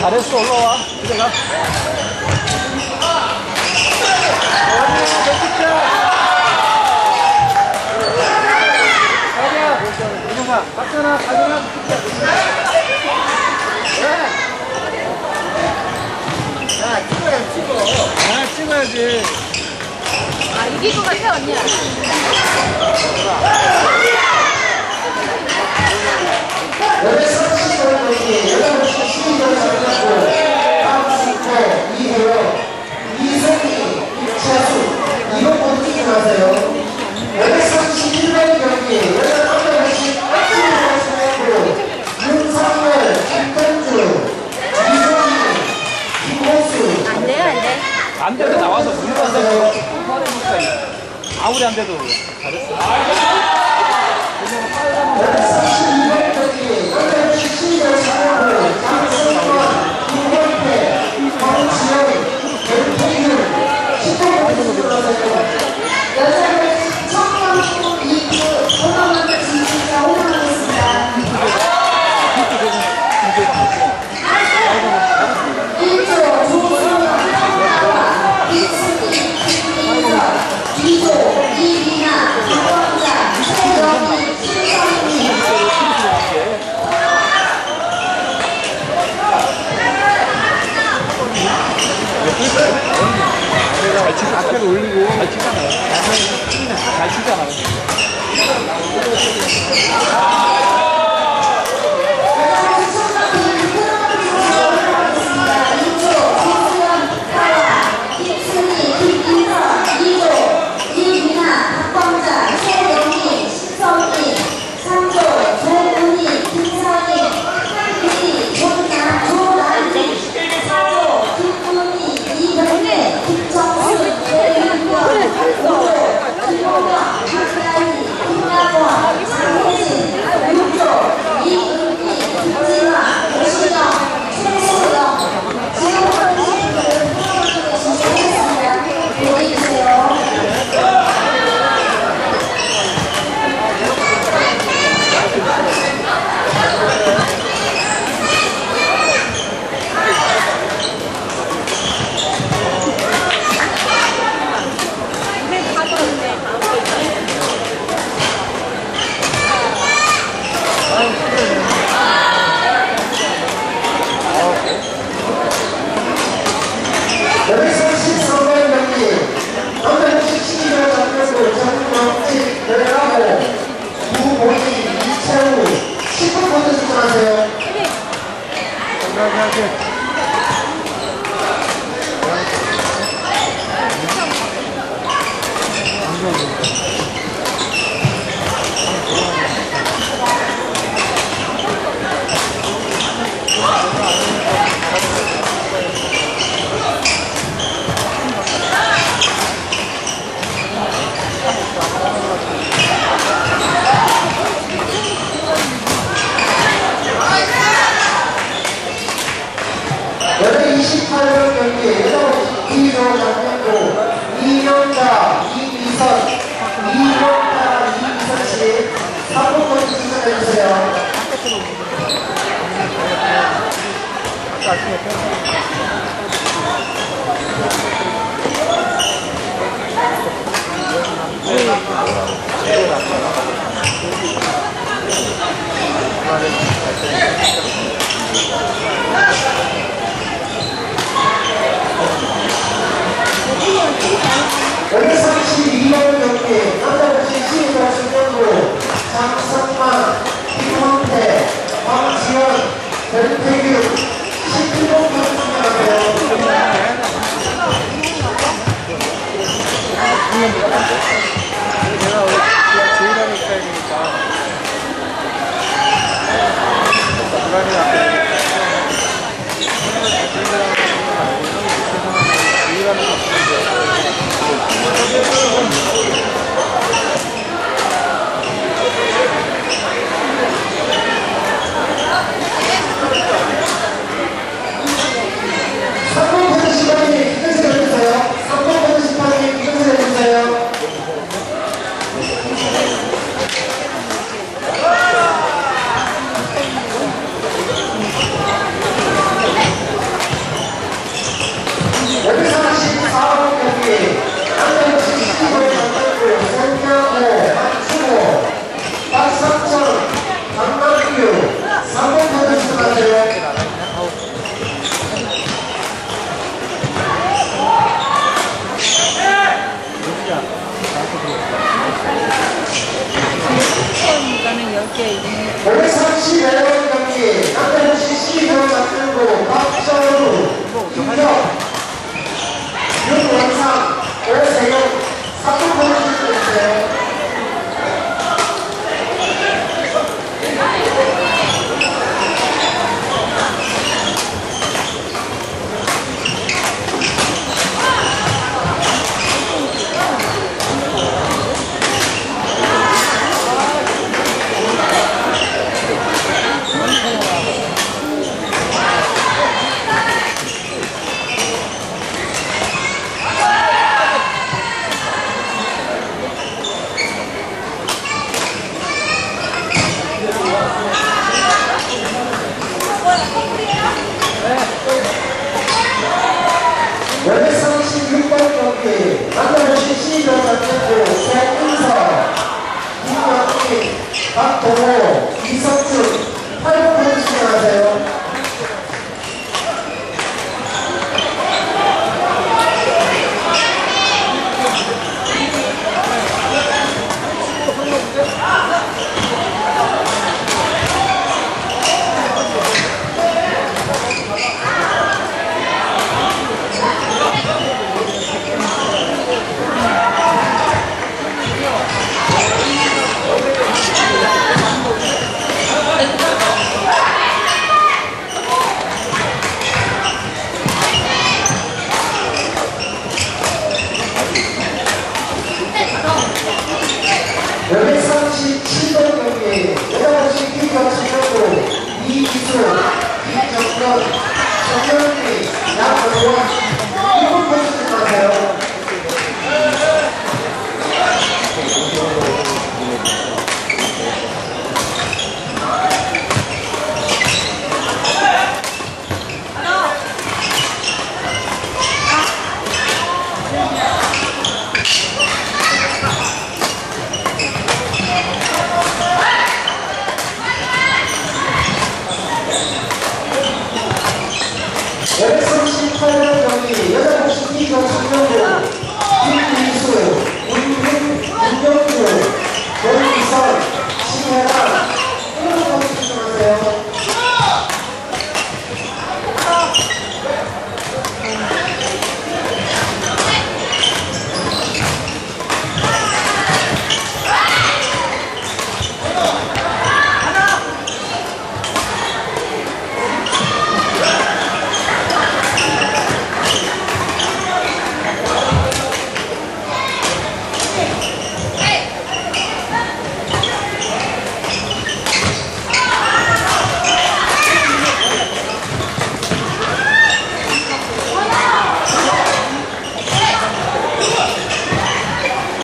잘했어 올라와. 집에 가 이놈아 갔잖아 가잖아 아 찍어야지. 아, 이길 것 같아, 언니야. 안 돼요, 안 돼. 안 돼도 나와서 물도 안 돼도 아무리 안 돼도. 잘했어 한사역 경기에서 이노장면도 이영자, 이미선, 이영자, 이미선 씨 3번으로 추천해주세요. 최은서 There.